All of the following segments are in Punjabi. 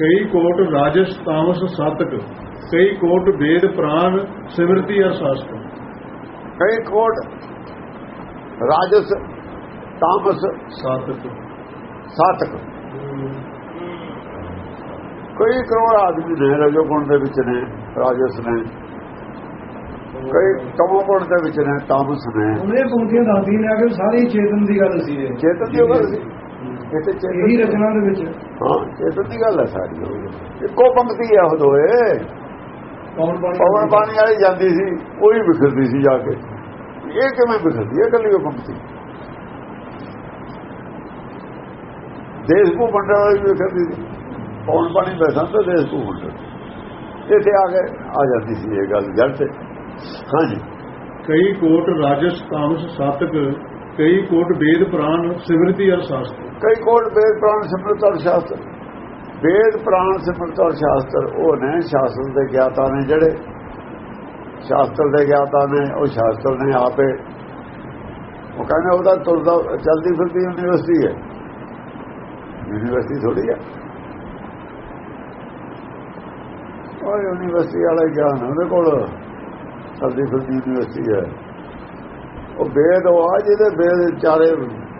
ਕਈ ਕੋਟ ਰਾਜਸ ਤਾਮਸ ਸਾਤਕ ਕਈ ਕੋਟ ਵੇਦ ਪ੍ਰਾਨ ਸਿਮਰਤੀ ਅਰ ਸ਼ਾਸਤਰ। ਕਈ ਕੋਟ ਰਾਜਸ ਤਾਮਸ ਸਾਤਕ। ਸਾਤਕ। ਕਈ ਕਰੋੜ ਆਦਮੀ ਨੇ ਰਜੋ ਗੁਣ ਦੇ ਵਿੱਚ ਨੇ ਰਾਜਸ ਨੇ। ਕਈ ਤਮੋ ਗੁਣ ਦੇ ਵਿੱਚ ਨੇ ਤਾਮਸ ਨੇ। ਉਹਨੇ ਪੰਕਤੀਆਂ ਦੱਸਦੀ ਨੇ ਕਿ ਸਾਰੀ ਚੇਤਨ ਦੀ ਗੱਲ ਸੀ ਇਹ। ਚੇਤਨ ਦੀ ਗੱਲ ਸੀ। ਇਹੀ ਚੇਤਨ ਰਚਨਾ ਦੇ ਵਿੱਚ। ਹਾਂ ਚੇਤਨ ਦੀ ਗੱਲ ਹੈ ਸਾਰੀ। ਇੱਕੋ ਪੰਕਤੀ ਹੈ ਉਹ ਦੋਏ ਕੌਣ ਪਾਣੀ ਪਵਨ ਪਾਣੀ ਵਾਲੀ ਜਾਂਦੀ ਸੀ ਉਹੀ ਵਿਖਰਦੀ ਸੀ ਜਾ ਕੇ। ਇਹ ਕਿਵੇਂ ਵਿਖਰਦੀ ਹੈ ਕੱਲੀ ਉਹ ਪੰਕਤੀ? ਦੇਸ਼ ਨੂੰ ਵੰਡਣ ਵਾਲੀ ਵਿਖਰਦੀ ਸੀ। ਪਵਨ ਪਾਣੀ ਬੈਠਾ ਤਾਂ ਦੇਸ਼ ਨੂੰ ਵੰਡਣ ਇੱਥੇ ਆ ਕੇ ਆ ਜਾਂਦੀ ਸੀ ਇਹ ਗੱਲ ਜੜ ਤੇ। ਹਾਂਜੀ। ਕਈ ਕੋਟ ਰਾਜਸ ਤਾਮਸ ਸਾਤਕ ਕਈ ਕੋਟ ਵੇਦ ਪ੍ਰਾਨ ਸਿਮਰਤੀ ਅਰ ਸ਼ਾਸਤਰ। ਕਈ ਕੋਟ ਵੇਦ ਪ੍ਰਾਣ ਸਿਮਰਤ ਔਰ ਸ਼ਾਸਤਰ। ਵੇਦ ਪ੍ਰਾਣ ਸਿਮਰਤ ਔਰ ਸ਼ਾਸਤਰ, ਉਹ ਨੇ ਸ਼ਾਸਤਰ ਦੇ ਗਿਆਤਾ ਨੇ ਜਿਹੜੇ ਸ਼ਾਸਤਰ ਦੇ ਗਿਆਤਾ ਨੇ, ਉਹ ਸ਼ਾਸਤਰ ਨੇ ਆਪੇ। ਉਹ ਕਹਿੰਦੇ ਉਹਦਾ ਤੁਰਦਾ ਚਲਦੀ ਫਿਰਦੀ ਯੂਨੀਵਰਸਿਟੀ ਹੈ। ਯੂਨੀਵਰਸਿਟੀ ਥੋੜੀ ਹੈ। ਉਹ ਯੂਨੀਵਰਸਿਟੀ ਵਾਲਾ ਗਿਆਨ ਉਹਦੇ ਕੋਲ ਚਲਦੀ ਫਿਰਦੀ ਯੂਨੀਵਰਸਿਟੀ ਹੈ। ਉਹ ਵੇਦ ਉਹ ਆ ਜਿਹਦੇ ਵੇਦ ਚਾਰੇ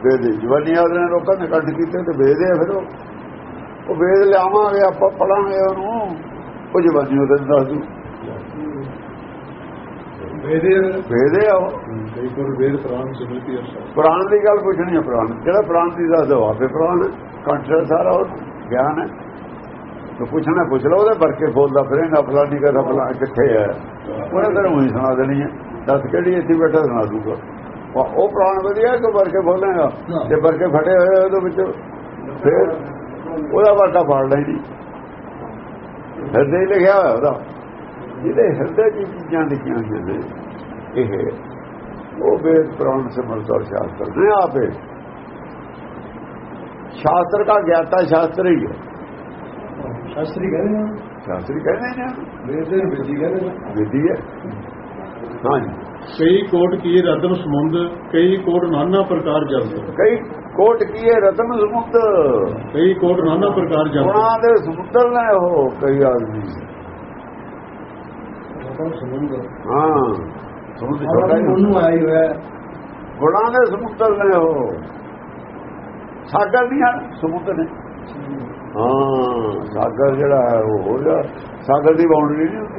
ਵੇਦ ਜਵਾਨੀ ਵਾਲੇ ਨੇ ਲੋਕਾਂ ਨੇ ਕੱਢ ਕੀਤੇ ਤੇ ਵੇਦ ਹੈ ਫਿਰ ਉਹ। ਵੇਦ ਲਿਆਵਾਂਗੇ ਆਪਾਂ ਪੜਾਂਗੇ ਉਹਨੂੰ। ਉਹ ਜਵਾਨੀ ਉਹਦੇ ਦੱਸ ਦੂ। ਵੇਦੇ ਵੇਦ ਕੋਟ ਵੇਦ ਪ੍ਰਾਨ ਸਿਮਰਤੀ ਦੀ ਗੱਲ ਪੁੱਛਣੀ ਹੈ ਪ੍ਰਾਣ। ਜਿਹੜਾ ਪ੍ਰਾਣ ਦੀ ਦੱਸ ਦੋ ਆਪੇ ਪ੍ਰਾਣ ਕੰਟਰ ਸਾਰਾ ਉਹ ਗਿਆਨ ਹੈ। ਤੂੰ ਪੁੱਛਣਾ ਪੁੱਛ ਲਓ ਉਹਦੇ ਵਰਕੇ ਬੋਲਦਾ ਫਿਰੇਗਾ ਫਲਾਨੀ ਕਹਦਾ ਫਲਾਂ ਕਿੱਥੇ ਹੈ। ਉਹਨੇ ਤੈਨੂੰ ਉਹੀ ਸੁਣਾ ਦੇਣੀ ਹੈ। ਦੱਸ ਕਿਹੜੀ ਇੱਥੇ ਬੈਠਾ ਸੁਣਾ ਦੂਗਾ। ਉਹ ਪ੍ਰਾਣ ਵਧੀਆ ਕਿ ਵਰਕੇ ਬੋਲੇਗਾ ਜੇ ਵਰਕੇ ਫਟੇ ਹੋਏ ਉਹਦੇ ਵਿੱਚ ਫਿਰ ਉਹਦਾ ਵਰਕਾ ਫੜ ਲੈਣੀ। ਹਿਰਦੇ ਲਿਖਿਆ ਹੋਇਆ ਉਹਦਾ। ਜਿਹਦੇ ਹਿਰਦੇ ਇਹ ਚੀਜ਼ਾਂ ਲਿਖੀਆਂ ਹੋਈਆਂ ਨੇ ਇਹ। ਉਹ ਵੇਦ ਪ੍ਰਾਣ ਸਿਮਰਤ ਔਰ ਸ਼ਾਸਤਰ ਨੇ ਆਪੇ। ਸ਼ਾਸਤਰ ਦਾ ਗਿਆਤਾ ਸ਼ਾਸਤਰ ਹੀ ਹੈ। ਸ਼ਾਸਤਰੀ ਕਹਿੰਦੇ ਨੇ। ਸ਼ਾਸਤਰੀ ਕਹਿੰਦੇ ਨੇ। ਵੇਦੇ ਵਿਧੀ ਕਹਿੰਦੇ ਨੇ। ਵਿਧੀ ਹੈ। ਕਈ ਕੋਟ ਕੀ ਰਤਨ ਸਮੁੰਦ ਕਈ ਕੋਟ ਨਾਨਾ ਪ੍ਰਕਾਰ ਜਲਤ ਕਈ ਕੋਟ ਕੀਏ ਰਤਨ ਸਮੁੰਦ? ਕਈ ਕੋਟ ਨਾਨਾ ਪ੍ਰਕਾਰ ਜਲਤ ਗੁਣਾਂ ਦੇ ਸਮੁੰਦਰ ਨੇ ਉਹ ਕਈ ਆਦਮੀ। ਰਤਨ ਸਮੁੰਦ। ਹਾਂ। ਸਮੁੰਦਰ ਛੋਟਾ ਉਹਨਾਂ ਹੀ ਹੀ ਹੋਇਆ। ਗੁਣਾਂ ਦੇ ਸਮੁੰਦਰ ਨੇ ਉਹ। ਸਾਗਰ ਨਹੀਂ ਹਨ ਸਮੁੰਦਰ ਨੇ। ਹਾਂ। ਸਾਗਰ ਜਿਹੜਾ ਹੈ ਉਹ ਹੋ ਗਿਆ ਸਾਗਰ ਦੀ ਬਾਉਂਡਰੀ ਨਹੀਂ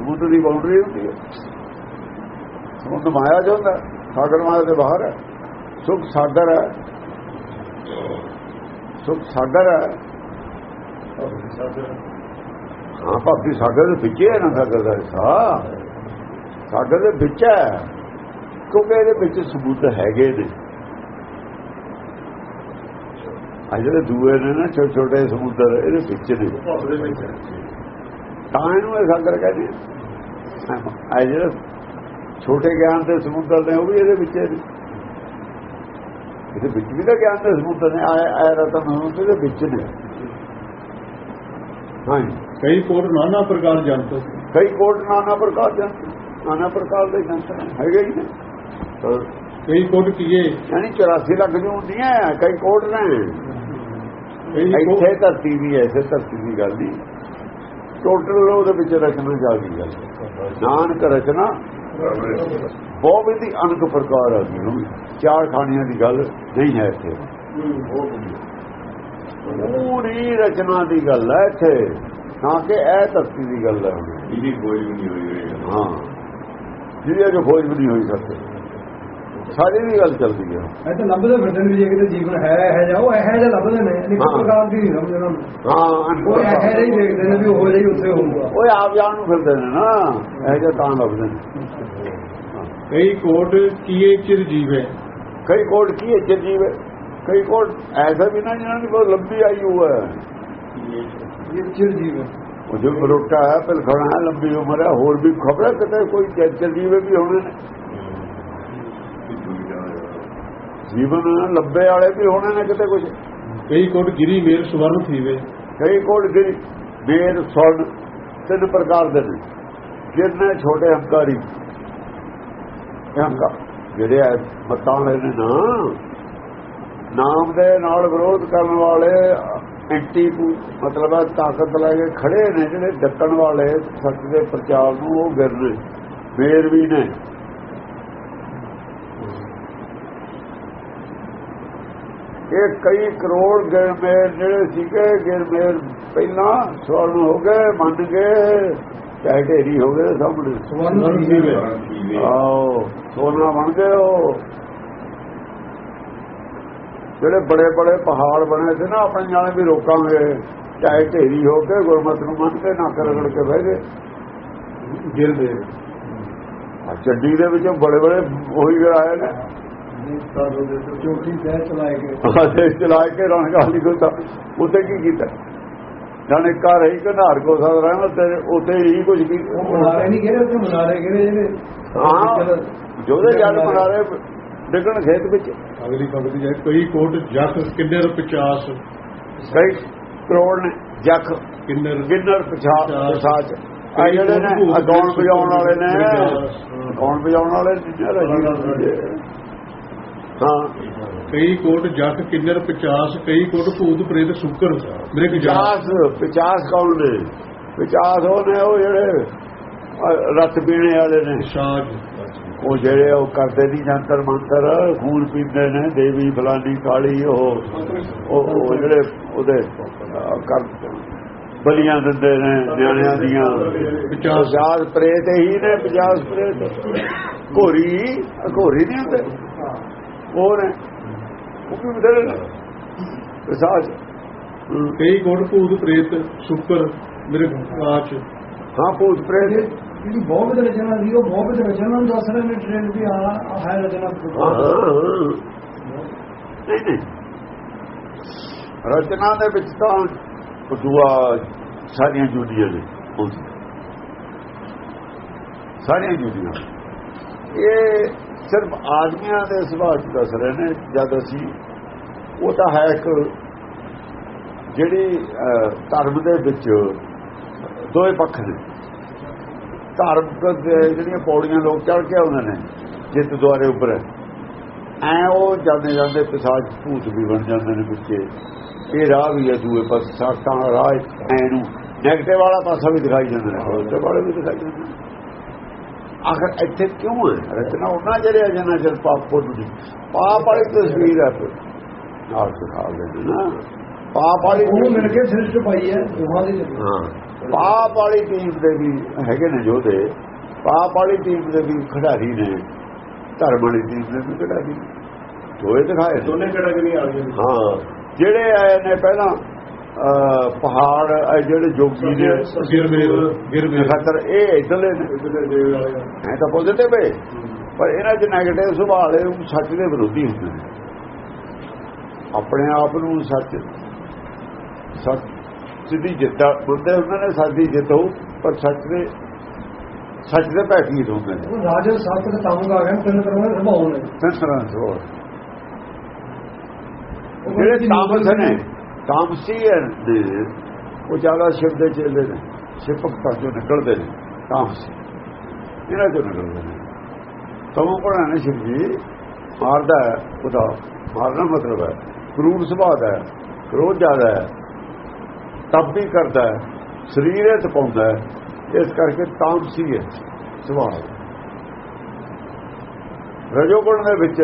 ਸਮੁੰਦਰ ਦੀ ਬਾਉਂਡਰੀ ਹੁੰਦੀ ਹੈ। ਸਮੁੰਦਰ ਮਾਇਆ ਜੋ ਹੁੰਦਾ, ਸਾਗਰ ਮਾਇਆ ਦੇ ਬਾਹਰ ਹੈ। ਸੁਖ ਸਾਗਰ ਹੈ। ਸੁਖ ਸਾਗਰ ਹੈ। ਹਾਂ ਭਾਬੀ ਸਾਗਰ ਦੇ ਵਿੱਚ ਹੈ ਨਾ, ਸਾਗਰ ਦਾ ਹਿੱਸਾ। ਸਾਗਰ ਦੇ ਵਿੱਚ ਹੈ, ਕਿਉਂਕਿ ਇਹਦੇ ਵਿੱਚ ਸਬੂਤ ਹੈਗੇ ਨੇ। ਆ ਜਿਹੜੇ ਦੂਏ ਨੇ ਨਾ ਛੋਟੇ ਛੋਟੇ ਸਮੁੰਦਰ ਇਹਦੇ ਵਿੱਚ ਨੇ। ਤਾਂ ਇਹਨੂੰ ਇਹ ਸਾਗਰ ਕਹਿੰਦੇ ਆ। ਜਿਹੜੇ ਛੋਟੇ ਗਿਆਨ ਦੇ ਸਮੁੰਦਰ ਨੇ ਉਹ ਵੀ ਇਹਦੇ ਵਿੱਚ ਨੇ। ਇਹਦੇ ਵਿੱਚ ਵੀ ਤਾਂ ਗਿਆਨ ਦੇ ਸਮੁੰਦਰ ਨੇ ਆਏ ਆਏ ਰਤਨ ਸਮੁੰਦਰ ਦੇ ਵਿੱਚ ਨੇ। ਹਾਂਜੀ ਕਈ ਕੋਟ ਨਾਨਾ ਪ੍ਰਕਾਰ ਜਲਤ ਕਈ ਕੋਟ ਨਾਨਾ ਪ੍ਰਕਾਰ ਦੇ ਨਾਨਾ ਪ੍ਰਕਾਰ ਦੇ ਨੇ, ਹੈਗੇ ਹੀ ਨੇ। ਤਾਂ ਕਈ ਕੋਟ ਕੀਏ। ਯਾਨੀ 84 ਲੱਖ ਦੀ ਹੁੰਦੀਆਂ ਕਈ ਕੋਟ ਨੇ। ਇੱਥੇ ਧਰਤੀ ਵੀ ਹੈ, ਇਸੇ ਧਰਤੀ ਦੀ ਗੱਲ ਨਹੀਂ। ਟੋਟਲ ਉਹਦੇ ਵਿੱਚ ਰਚਨਾ ਜਾ ਗਈ ਗੱਲ ਨਾਨਕ ਰਚਨਾ ਬਹੁਤ ਵੀ ਦੀ ਅਨਕ ਪ੍ਰਕਾਰ ਆ ਗਈ। ਚਾਰ ਖਾਣੀਆਂ ਦੀ ਗੱਲ ਨਹੀਂ ਹੈ ਇੱਥੇ। ਪੂਰੀ ਰਚਨਾ ਦੀ ਗੱਲ ਹੈ ਇੱਥੇ ਨਾ ਕਿ ਇਹ ਧਰਤੀ ਦੀ ਗੱਲ ਹੈ। ਇਹਦੀ ਕੋਈ ਵੀ ਨਹੀਂ ਹੋਈ ਹਾਂ। ਜਿਹਦੀ ਅਜੇ ਖੋਜ ਵੀ ਨਹੀਂ ਹੋਈ ਸਕਦੇ ਸਾਰੀ ਦੀ ਗੱਲ ਚੱਲਦੀ ਹੈ ਇਹ ਤਾਂ ਲੱਭਦੇ ਫਿਰਦੇ ਨੇ ਵੀ ਜੇ ਕਿਤੇ ਜੀਵਨ ਹੈ ਇਹ ਜਿਹਾ ਉਹ ਇਹ ਜਿਹਾ ਲੱਭਦੇ ਨੇ ਨਿੱਕ ਹਾਂ। ਪ੍ਰਕਾਰ ਦੀ ਨਹੀਂ ਨੂੰ। ਹਾਂ ਉਹ ਇਹ ਜਿਹਾ ਹੀ ਦੇਖਦੇ ਨੇ ਵੀ ਉਹ ਜਿਹੀ ਉੱਥੇ ਹੋਊਗਾ। ਓਏ ਆਪ ਜਾਣ ਨੂੰ ਫਿਰਦੇ ਨੇ ਨਾ ਇਹ ਜੇ ਤਾਂ ਲੱਭਦੇ ਨੇ। ਕਈ ਕੋਟ ਕੀਏ ਚਿਰ ਜੀਵੇ। ਕਈ ਕੋਟ ਕੀ ਹੈ ਚਰਜੀਵ ਹੈ ਕਈ ਕੋਟ ਐਸਾ ਵੀ ਨਾ ਜਿਹਨਾਂ ਦੀ ਬਹੁਤ ਲੰਬੀ ਆਯੂ ਹੈ। ਇਹ ਚਿਰ ਜੀਵਨ ਉਹ ਜੋ ਬਰੋਟਾ ਹੈ ਪਿਲਖਣਾ ਹੈ ਲੰਬੀ ਉਮਰ ਹੈ ਹੋਰ ਵੀ ਖਬਰ ਕਿਤੇ ਕੋਈ ਚਰਜੀਵੇ ਵੀ ਹੋਣੇ ਨੇ। ਜੀਵਨ ਲੰਬੇ ਵਾਲੇ ਵੀ ਹੋਣੇ ਨੇ ਕਿਤੇ ਕੁਝ ਕਈ ਕੋਟ ਗਿਰੀ ਮੇਰ ਸਵਰਨ ਥੀਵੇ। ਕਈ ਕੋਟ ਗਿਰੀ ਬੇਰ ਸੁਣ ਤਿੰਨ ਪ੍ਰਕਾਰ ਦੇ ਨੇ। ਜਿਹਨੇ ਛੋਟੇ ਹੰਕਾਰੀ ਹੰਕਾਰ ਜਿਹੜੇ ਆ ਮਤਾਂ ਵਾਲੇ ਨੇ ਨਾਮ ਦੇ ਨਾਲ ਵਿਰੋਧ ਕਰਨ ਵਾਲੇ ਐਂਟੀ ਮਤਲਬ ਹੈ ਤਾਕਤ ਲੈ ਕੇ ਖੜੇ ਨੇ ਜਿਹੜੇ ਡੱਕਣ ਵਾਲੇ ਸੱਚ ਦੇ ਪ੍ਰਚਾਰ ਨੂੰ ਉਹ ਗਿਰਨੇ ਫੇਰ ਵੀ ਨੇ। ਇਹ ਕਈ ਕਰੋੜ ਗਿਰਮੇਰ ਜਿਹੜੇ ਸੀਗੇ ਗਿਰਮੇਰ ਪਹਿਲਾਂ ਸਵਰਨ ਹੋ ਗਏ ਮੰਨ ਗਏ ਚਾਹੇ ਢੇਰੀ ਹੋ ਗਏ ਸਾਹਮਣੇ। ਸਵਰਨ ਸੀ ਵੇ। ਆਓ ਸੋਨਾ ਬਣ ਗਏ ਉਹ। ਜਿਹੜੇ ਬੜੇ ਬੜੇ ਪਹਾੜ ਬਣੇ ਸੀ ਨਾ ਆਪਣੇ ਜਾਣੇ ਵੀ ਰੋਕਾਂਗੇ ਚਾਹੇ ਢੇਰੀ ਹੋ ਕੇ ਗੁਰਮਤ ਨੂੰ ਮੰਨ ਕੇ ਨੱਕ ਰਗੜ ਕੇ ਬਹਿ ਗਏ। ਗਿਰਦੇ। ਆ ਚੱਡੀ ਦੇ ਵਿੱਚੋਂ ਬੜੇ ਬੜੇ ਉਹੀ ਗਰਾਏ ਨੇ। ਚੋਟੀ ਚਲਾਏ ਗਏ। ਆਦੇ ਚਲਾ ਕੇ ਰਣ ਗਾਲੀ ਕੋ ਤਾਂ ਉੱਤੇ ਕੀ ਕੀਤਾ? ਜਾਣੇ ਘਰ ਹੀ ਘਨਾਰ ਕੋ ਸਦ ਰਹਿਣਾ ਤੇ ਉੱਤੇ ਹੀ ਕੁਝ ਕੀ ਮਨਾਰੇ ਨਹੀਂ ਗਿਰੇ ਉੱਥੇ ਮਨਾਰੇ ਗਿਰੇ ਜਿਹੜੇ ਹਾਂ ਜੋਦੇ ਜਨ ਮਨਾਰੇ। ਡਿੱਗਣ ਖੇਤ ਵਿੱਚ। ਅਗਲੀ ਪੰਕਤੀ ਜਾਏ ਕਈ ਕੋਟ ਜਖ ਕਿੰਨਰ 50 ਕਈ ਕਰੋੜ ਨੇ ਜੱਖ ਕਿੰਨਰ ਗਿੰਨਰ ਪਛਾਣ ਪਛਾਚ ਆ ਜਿਹੜੇ ਨੇ ਅਗਾਉਣ ਵਜਾਉਣ ਵਾਲੇ ਨੇ ਅਗਾਉਣ ਵਜਾਉਣ ਵਾਲੇ ਰਾਜੀ ਹਾਂ। ਕਈ ਕੋਟ ਜਖ ਕਿੰਨਰ 50 ਕਈ ਕੋਟ ਭੂਤ ਪ੍ਰੇਤ ਸੁਕਰ ਮੇਰੇ ਜਾ 50 50 ਕੌਣ ਨੇ? 50 ਉਹ ਨੇ ਉਹ ਜਿਹੜੇ ਰਤ ਪੀਣੇ ਵਾਲੇ ਨੇ। ਸਾਜ ਉਹ ਜਿਹੜੇ ਉਹ ਕਰਦੇ ਨਹੀਂ ਜੰਤਰ ਮੰਤਰ ਖੂਨ ਪੀਂਦੇ ਨੇ ਦੇਵੀ ਫਲਾਨੀ ਕਾਲੀ ਉਹ ਉਹ ਜਿਹੜੇ ਉਹਦੇ ਕਰ ਬਲੀਆਂ ਦਿੰਦੇ ਨੇ ਨਿਆਣਿਆਂ ਦੀਆਂ। 50 50 ਪ੍ਰੇਤ ਹੀ ਨੇ 50 ਪ੍ਰੇਤ। ਘੋਰੀ ਘੋਰੀ ਨਹੀਂ ਹੁੰਦੇ? ਉਹ ਨੇ ਉਹ ਵੀ ਬਦਲੇ ਨੇ। ਵਿਸਾਜ ਕਈ ਕੋਟ ਭੂਤ ਪ੍ਰੇਤ ਸੁਕਰ ਮੇਰੇ ਕਾਚ ਹਾਂ ਭੂਤ ਪ੍ਰੇਤ। ਜਿਹੜੀ ਬਹੁਤ ਰਚਨਾ ਸੀ ਉਹ ਬਹੁਤ ਰਚਨਾ ਨੂੰ ਦੱਸ ਰਹੇ ਨੇ ਟ੍ਰੇਨ ਵੀ ਆ ਹੈ ਰਚਨਾ। ਹਾਂ, ਹਾਂ, ਹਾਂ। ਨਹੀਂ ਨਹੀਂ ਰਚਨਾ ਦੇ ਵਿੱਚ ਤਾਂ ਦੁਆ ਸਾਰੀਆਂ ਜੁੜੀਆਂ ਨੇ ਉਸ ਸਾਰੀਆਂ ਜੁੜੀਆਂ ਇਹ ਸਿਰਫ ਆਦਮੀਆਂ ਦੇ ਸੁਭਾਅ ਚ ਦੱਸ ਰਹੇ ਨੇ, ਜਦ ਅਸੀਂ ਉਹ ਤਾਂ ਹੈ ਇੱਕ ਜਿਹੜੀ ਧਰਮ ਦੇ ਵਿੱਚ ਦੋਏ ਪੱਖ ਨੇ। ਧਰਮ ਦੇ ਜਿਹੜੀਆਂ ਪੌੜੀਆਂ ਲੋਕ ਚੜ ਕੇ ਆਉਂਦੇ ਨੇ, ਜਿੱਤ ਦੁਆਰੇ ਉੱਪਰ ਐ ਉਹ ਜਾਂਦੇ ਜਾਂਦੇ ਪਿਸਾਜ ਭੂਤ ਵੀ ਬਣ ਜਾਂਦੇ ਨੇ ਵਿੱਚੇ। ਇਹ ਰਾਹ ਵੀ ਹੈ ਦੂਏ ਪਾਸੇ ਸਾਤਾਂ ਦਾ ਰਾਹ ਐ ਨੂੰ ਨੈਗੇਟਿਵ ਵਾਲਾ ਪਾਸਾ ਵੀ ਦਿਖਾਈ ਜਾਂਦਾ ਹੈ ਪੋਜ਼ਿਟਿਵ ਵਾਲੇ ਵੀ ਦਿਖਾਈ ਜਾਂਦੇ ਨੇ। ਆਖਰ ਇੱਥੇ ਕਿਉਂ ਹੈ? ਰਚਨਾ ਉਹਨਾਂ ਜਿਹੜੇ ਜਨਾ ਚਿਰ ਪਾਪ ਦੀ ਪਾਪ ਵਾਲੀ ਤਸਵੀਰ ਹੈ। ਨਾਲ ਦਿਖਾ ਲੈਂਦੇ ਨਾ ਪਾਪ ਵਾਲੀ ਉਹ ਮਿਲ ਕੇ ਸ੍ਰਿਸ਼ਟ ਪਾਈ ਹੈ ਦੋਹਾਂ ਦੀ ਹਾਂ। ਪਾਪ ਵਾਲੀ ਟੀਮ ਦੇ ਵੀ ਹੈਗੇ ਨੇ ਜੋਧੇ ਪਾਪ ਵਾਲੀ ਟੀਮ ਦੇ ਵੀ ਖਿਡਾਰੀ ਨੇ। ਧਰਮ ਵਾਲੀ ਟੀਮ ਦੇ ਵੀ ਖਿਡਾਰੀ ਨੇ। ਦੋਏ ਦਿਖਾਏ। ਦੋਨੇ ਕੈਟਾਗਰੀ ਆ ਗਏ ਹਾਂ। ਜਿਹੜੇ ਆਏ ਨੇ ਪਹਿਲਾਂ ਪਹਾੜ ਇਹ ਜਿਹੜੇ ਜੋਗੀ ਨੇ। ਗਿਰਮੇਰ ਗਿਰਮੇਰ ਖਤਰ ਇਹ ਇਧਰਲੇ ਦੇਵ ਵਾਲੇ ਐ ਤਾਂ ਪੋਜ਼ਿਟਿਵ ਹੈ। ਪਰ ਇਹਨਾਂ ਚ ਨੈਗੇਟਿਵ ਸੁਭਾਅ ਵਾਲੇ ਉਹ ਸੱਚ ਦੇ ਵਿਰੋਧੀ ਹੁੰਦੇ ਨੇ। ਆਪਣੇ ਆਪ ਨੂੰ ਸੱਚ ਸੱਚ ਸਿੱਧੀ ਜਿੱਤਾ ਬੁੱਧੇ ਉਹਨਾਂ ਨੇ ਸੱਚ ਦੀ ਜਿੱਤ ਹੋਊ ਪਰ ਸੱਚ ਦੇ ਸੱਚ ਦੇ ਭੈਠੀ ਹੁੰਦੇ ਨੇ। ਰਾਜਾ ਸਾਸਤਰ ਤਾਮੁਗ ਆ ਗਏ ਤਿੰਨ ਤਰ੍ਹਾਂ ਦੇ ਸੁਭਾਅ ਨੇ ਸੰਸਰਾਂ ਤੋਂ ਉਹ ਜਿਹੜੇ ਤਾਮਸ ਨੇ ਤਾਮਸੀ ਨੇ ਉਹ ਜ਼ਿਆਦਾ ਸ਼ਿਵ ਦੇ ਚੇਲੇ ਨੇ ਸ਼ਿਵ ਭਗਤਾਂ ਚੋਂ ਨਿਕਲਦੇ ਨੇ ਤਾਮਸੀ ਇਹਨਾਂ ਚੋਂ ਨਿਕਲਦੇ ਨੇ। ਤਮੋ ਪੜਾ ਨੇ ਸ਼ਿਵ ਜੀ। ਮਾਰਦਾ ਉਹਦਾ ਮਾਰਨਾ ਮਤਲਬ ਹੈ। ਕਰੂਰ ਸੁਭਾਅ ਦਾ ਕ੍ਰੋਧ ਜ਼ਿਆਦਾ ਹੈ। ਤਪ ਵੀ ਕਰਦਾ ਹੈ, ਸਰੀਰ ਇਹ ਤਪਾਉਂਦਾ ਹੈ। ਇਸ ਕਰਕੇ ਤਾਮਸੀ ਹੈ ਸੁਭਾਅ ਰਜੋਗੁਣ ਦੇ ਵਿੱਚ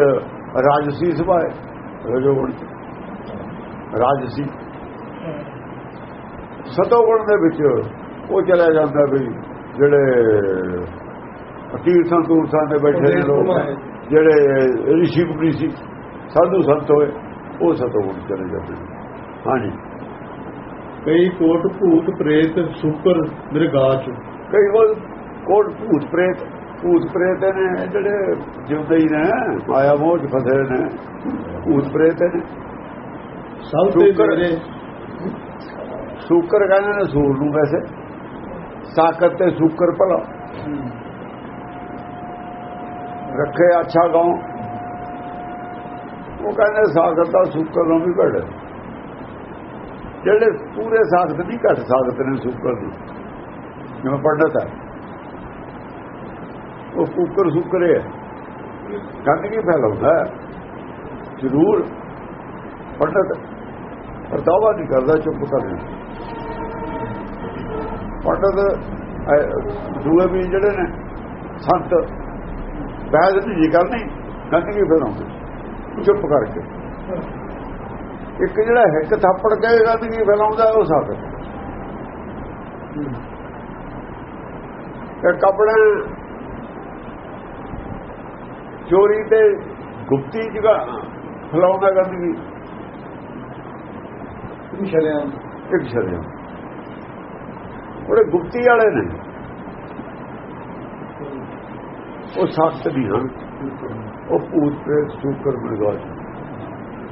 ਰਾਜਸੀ ਸੁਭਾਅ ਹੈ। ਰਜੋਗੁਣ ਚ ਰਾਜਸੀ ਸਤੋਗੁਣ ਦੇ ਵਿੱਚ ਉਹ ਚਲਾ ਜਾਂਦਾ ਵੀ ਜਿਹੜੇ ਤੀਰਥਾਂ ਤੂਰਥਾਂ ਦੇ ਬੈਠੇ ਨੇ ਲੋਕ ਜਿਹੜੇ ਰਿਸ਼ੀ ਮੁਨੀ ਸੀ ਸਾਧੂ ਸੰਤ ਹੋਏ ਉਹ ਸਤੋਗੁਣ ਚਲੇ ਜਾਂਦੇ ਹਾਂਜੀ। ਕਈ ਕੋਟ ਭੂਤ ਪ੍ਰੇਤ ਸੁਕਰ ਮੇਰੇ ਗਾਚ ਕਈ ਕੋਲ ਕੋਟ ਭੂਤ ਪ੍ਰੇਤ ਭੂਤ ਪ੍ਰੇਤ ਨੇ ਜਿਹੜੇ ਜਿਉਂਦੇ ਹੀ ਨੇ ਮਾਇਆ ਮੋਹ ਚ ਫਸੇ ਨੇ ਭੂਤ ਪ੍ਰੇਤ ਨੇ। ਸਭ ਤੇ ਸ਼ੁਕਰ। ਮੇਰੇ ਸ਼ੂਕਰ ਕਹਿੰਦੇ ਨੇ ਸੂਰ ਨੂੰ ਵੈਸੇ। ਸਾਕਤ ਤੇ ਸ਼ੂਕਰ ਭਲਾ। ਰੱਖੇ ਅੱਛਾ ਗਾਉ। ਉਹ ਕਹਿੰਦੇ ਸਾਕਤ ਦਾ ਸ਼ੂਕਰ ਨੂੰ ਵੀ ਘੜ ਜਿਹੜੇ ਪੂਰੇ ਸਾਖਤ ਨਹੀਂ ਘਟ ਸਾਖਤ ਨੇ ਸ਼ੂਕਰ ਦੀ। ਜਿਵੇਂ ਪੰਡਤ ਹੈ। ਉਹ ਕੁੱਕਰ ਸ਼ੂਕਰ ਹੈ। ਗੰਦਗੀ ਫੈਲਾਉਂਦਾ। ਜ਼ਰੂਰ। ਪੰਡਤ ਪਰ ਦਾਵਾ ਨਹੀਂ ਕਰਦਾ, ਚੁੱਪ ਕਰਨਾ ਰਿਹਾ। ਦੂਏ ਵੀ ਜਿਹੜੇ ਨੇ, ਸੰਤ ਬਹਿਦ ਦੀ ਜੀ ਕਰਨੀ ਗੰਦਗੀ ਫੈਲਾਉਂਦੇ ਚੁੱਪ ਕਰਕੇ। ਇੱਕ ਜਿਹੜਾ ਹਿੱਕ ਥੱਪੜ ਕੇ ਗੰਦਗੀ ਫੈਲਾਉਂਦਾ ਉਹ ਸਾਥ ਕਿ ਕਪੜੇ ਚੋਰੀ ਤੇ ਗੁਪਤੀ ਜਗ੍ਹਾ ਫੈਲਾਉਂਦਾ ਗੰਦਗੀ ਸ਼ਰਿਆਮ ਇੱਕ ਸ਼ਰਿਆ ਉਹਦੇ ਗੁਪਤੀ ਵਾਲੇ ਨੇ। ਉਹ ਸਖਤ ਨਹੀਂ ਹਨ। ਉਹ ਭੂਤ ਪ੍ਰੇਤ ਸੂਕਰ ਮਰਗਾਜ।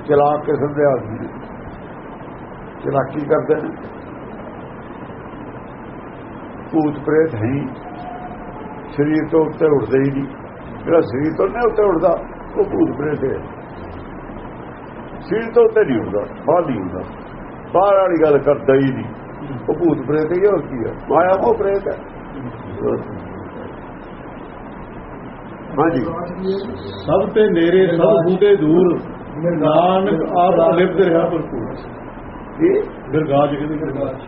ਚਲਾ ਕਿਸਮ ਦੇ ਆਦਮੀ ਨੇ। ਚਲਾਕੀ ਕਰਦੇ ਨੇ। ਭੂਤ ਪ੍ਰੇਤ ਹੈ ਹੀ। ਸਰੀਰ ਤੋਂ ਉੱਤੇ ਉੱਠਦੇ ਹੀ ਨਹੀਂ। ਜਿਹੜਾ ਸਰੀਰ ਤੋਂ ਨਹੀਂ ਉੱਤੇ ਉੱਠਦਾ ਉਹ ਭੂਤ ਪ੍ਰੇਤ ਹੈ। ਸਰੀਰ ਤੋਂ ਉੱਤੇ ਨਹੀਂ ਉੱਠਦਾ ਬਾਹਰ ਨਹੀਂ ਹੁੰਦਾ ਬਾਹਰ ਵਾਲੀ ਗੱਲ ਕਰਦਾ ਹੀ ਨਹੀਂ। ਉਹ ਭੂਤ ਪ੍ਰੇਤ ਹੀ ਹੋਰ ਕੀ ਹੈ ਮਾਇਆ ਉਹ ਪ੍ਰੇਤ ਹੈ। ਹਾਂਜੀ। ਸਭ ਤੇ ਨੇਰੇ ਸਭ ਬੂਟੇ ਦੂਰ। ਨਾਨਕ ਆਪ ਲਿਪਤ ਰਿਹਾ ਭਰਪੂਰ। ਇਹ ਬਿਰਗਾਜ ਕਹਿੰਦੇ ਬਿਰਗਾਜ।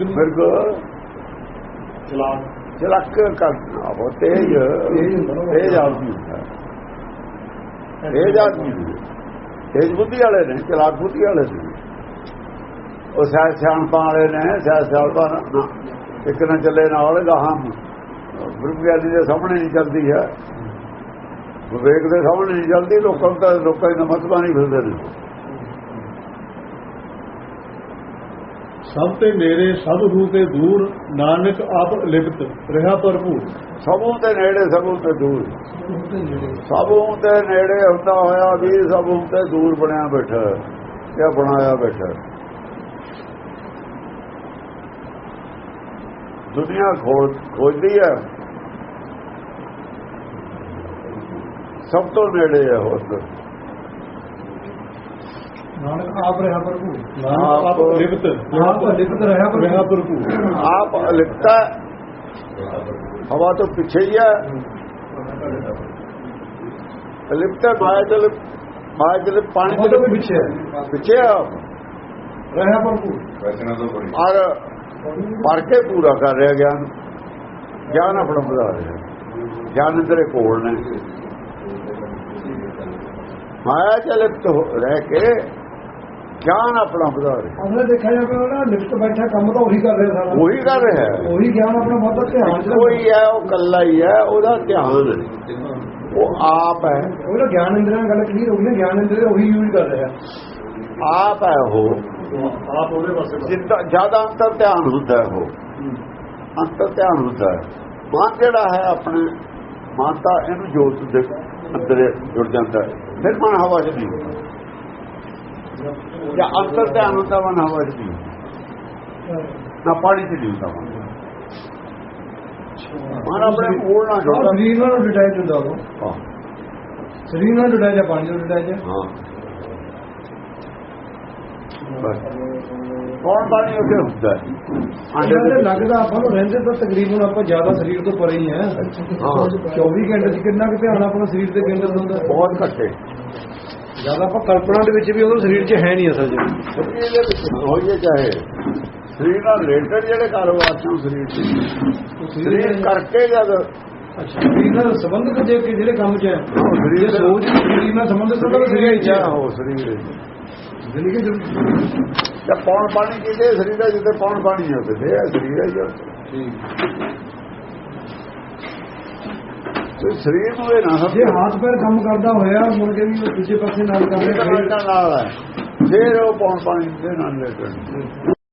ਨੂੰ- ਮਿਰਗ ਚਲਾਕ। ਚਲਕ ਕਰਨਾ ਉਹ ਤੇਜ। ਤੇਜ ਆਦਮੀ ਹੁੰਦਾ। ਤੇਜ ਆਦਮੀ ਹੁੰਦਾ। ਤੇਜ ਬੁੱਧੀ ਵਾਲੇ ਨੇ ਚਲਾਕ ਬੁੱਧੀ ਵਾਲੇ ਨੇ। ਉਹ ਸਹਿ ਸਿਆਣਪਾਂ ਵਾਲੇ ਨੇ ਸਹਿ ਸਿਆਣਪਾਂ ਇੱਕ ਨਾ ਚੱਲੇ ਨਾਲ ਗਾਹਾਂ। ਬ੍ਰਹਮਗਿਆਨੀ ਦੇ ਸਾਹਮਣੇ ਨਹੀਂ ਚੱਲਦੀ ਹੈ। ਵਿਵੇਕ ਦੇ ਸਾਹਮਣੇ ਨਹੀਂ ਚੱਲਦੀ, ਲੋਕਾਂ ਨੂੰ ਤਾਂ ਲੋਕਾਂ ਦੀ ਨਮਤਬਾ ਨਹੀਂ ਫਿਰਦੇ ਨੇ। ਸਭ ਤੇ ਨੇਰੇ ਸਭ ਰੂ ਤੇ ਦੂਰ ਨਾਨਕ ਆਪ ਲਿਪਤ ਰਿਹਾ ਭਰਪੂਰ। ਸਭੋਂ ਤੇ ਨੇੜੇ ਸਭੋਂ ਤੇ ਦੂਰ। ਸਭੋਂ ਤੇ ਨੇੜੇ। ਹੁੰਦਾ ਹੋਇਆ ਵੀ ਸਭੋਂ ਤੇ ਦੂਰ ਬਣਿਆ ਬੈਠਾ ਇਹ ਬਣਾਇਆ ਬੈਠਾ। ਦੁਨੀਆ ਖੋਜ ਖੋਜਦੀ ਹੈ। ਸਭ ਤੋਂ ਨੇੜੇ ਹੈ ਤਾਂ। ਨਾਨਕ ਆਪ ਰਿਹਾ ਭਰਪੂਰ। ਨਾਨਕ ਆਪ ਲਿਪਤ। ਆਪ ਲਿਖਤ ਰਿਹਾ ਰਿਹਾ ਭਰਪੂਰ। ਭਰਪੂਰ ਆਪ ਲਿਖਤਾ ਹਵਾ ਤੋਂ ਪਿੱਛੇ ਹੀ ਹੈ। ਲਿਪਤਾ ਮਾਇਆ ਚਲ ਮਾਇਆ ਚਲ ਪਾਣੀ ਤੋਂ ਪਿੱਛੇ। ਪਿੱਛੇ ਆਪ। ਰਿਹਾ ਭਰਪੂਰ। ਵੈਸਣਾ ਤੋਂ ਬੜੀ ਔਰ ਭਰ ਕੇ ਪੂਰਾ ਕਰ ਰਿਹਾ ਗਿਆਨ। ਗਿਆਨ ਆਪਣਾ ਵਧਾ ਰਿਹਾ। ਗਿਆਨ ਅੰਦਰੇ ਕੋਲ ਨੇ। ਮਾਇਆ ਚ ਲਿਪਤ ਰਹਿ ਕੇ ਗਿਆਨ ਆਪਣਾ ਵਧਾ ਰਿਹਾ। ਅਸਲੇ ਦੇਖਿਆ ਜਾਵੇ ਉਹਦਾ ਲਿਖਤ ਬੈਠਾ ਕੰਮ ਤਾਂ ਉਹੀ ਕਰ ਰਿਹਾ ਸਾਰਾ। ਉਹੀ ਕਰ ਰਿਹਾ। ਉਹੀ ਗਿਆਨ ਆਪਣਾ ਬਹੁਤਾ ਧਿਆਨ ਚ ਕੋਈ ਹੈ ਉਹ ਕੱਲਾ ਹੀ ਹੈ ਉਹਦਾ ਧਿਆਨ ਹੈ ਉਹ ਆਪ ਹੈ। ਉਹਦਾ ਗਿਆਨ ਇੰਦਰੀਆਂ ਨਾਲ ਗੱਲ ਕਲੀਅਰ ਹੋ ਗਈ ਨਾ ਗਿਆਨ ਇੰਦਰੀ ਉਹੀ ਯੂਜ਼ ਕਰ ਰਿਹਾ। ਆਪ ਹੈ ਉਹ। ਆਪ ਉਹਦੇ ਪਾਸੇ ਜਿੱਦਾਂ ਜ਼ਿਆਦਾ ਅੰਤਰ ਧਿਆਨ ਹੁੰਦਾ ਹੈ ਉਹ। ਅੰਤਰ ਧਿਆਨ ਹੁੰਦਾ ਹੈ। ਮਨ ਜਿਹੜਾ ਹੈ ਆਪਣੇ ਮਨ ਤਾਂ ਇਹਨੂੰ ਜੋਤ ਦੇ ਅੰਦਰ ਜੁੜ ਜਾਂਦਾ ਹੈ। ਫਿਰ ਮਨ ਹਵਾ ਚ ਨਹੀਂ ਜਾਂ ਮਨ ਹਵਾ ਚ ਨਹੀਂ ਹੁੰਦਾ। ਨਾ ਪਾਣੀ ਚ ਨਹੀਂ ਹੁੰਦਾ ਮਨ ਆਪਣੇ ਨਾਲ ਉਹ ਜੁੜਦਾ ਸਰੀਰ ਨਾਲ ਡਿਟੈਚ ਹੁੰਦਾ ਉਹ ਹਾਂ, ਸਰੀਰ ਨਾਲ ਡਿਟੈਚ ਹੈ ਪਾਣੀ ਨਾਲ ਡਿਟੈਚ ਹੈ ਕੌਣ ਪਾਣੀ ਉੱਤੇ ਹੁੰਦਾ ਦੇ ਤੇ। ਲੱਗਦਾ ਆਪਾਂ ਨੂੰ ਰਹਿੰਦੇ ਤਾਂ ਤਕਰੀਬਨ ਆਪਾਂ ਜ਼ਿਆਦਾ ਸਰੀਰ ਤੋਂ ਪਰੇ ਹੀ ਹੈ ਹਾਂ। 24 ਘੰਟੇ ਚ ਕਿੰਨਾ ਕੁ ਧਿਆਨ ਆਪਣਾ ਸਰੀਰ ਤੇ ਕੇਂਦਰਿਤ ਹੁੰਦਾ? ਬਹੁਤ ਘੱਟੇ ਜ਼ਿਆਦਾ ਆਪਾਂ ਕਲਪਨਾ ਦੇ ਵਿੱਚ ਵੀ ਉਹਦਾ ਸਰੀਰ 'ਚ ਹੈ ਨਹੀਂ ਅਸਲ 'ਚ। ਹੋਈਏ ਚਾਹੇ। ਸਰੀਰ ਨਾਲ ਰਿਲੇਟਡ ਜਿਹੜੇ ਕਾਰੋਬਾਰ ਸਨ ਸਰੀਰ ਚ ਸਰੀਰ ਕਰਕੇ ਜਦ ਅੱਛਾ ਸਰੀਰ ਨਾਲ ਸੰਬੰਧਿਤ ਜੇ ਕਿ ਜਿਹੜੇ ਕੰਮ 'ਚ ਹੈ ਉਹ ਸਰੀਰ ਸੋਚ ਸਰੀਰ ਨਾਲ ਸੰਬੰਧਿਤ ਹੁੰਦਾ ਤਾਂ ਸਰੀਰ 'ਚ ਹੈ। ਸਰੀਰ। ਜ਼ਿੰਦਗੀ ਚ ਤੇ ਪੌਣ ਪਾਣੀ ਕਿਤੇ ਸਰੀਰ ਦਾ ਜਿੱਤੇ ਪੌਣ ਪਾਣੀ ਹੈ ਉੱਥੇ ਇਹ ਸਰੀਰ ਹੈ ਜੀ। ਤੇ ਸਰੀਰ ਨੂੰ ਇਹ ਨਾ ਜੇ ਸਮਝੇ ਹੱਥ ਪੈਰ ਕੰਮ ਕਰਦਾ ਹੋਇਆ ਮੁੜ ਕੇ ਵੀ ਉਹ ਦੂਜੇ ਪਾਸੇ ਨਾਲ ਕਰ ਇਹ ਰਿਹਾ ਨਾਲ ਨਾਲ ਹੈ ਫਿਰ ਉਹ ਪੌਣ ਪਾਣੀ ਦੇ ਨਾਲ ਰਿਲੇਟਡ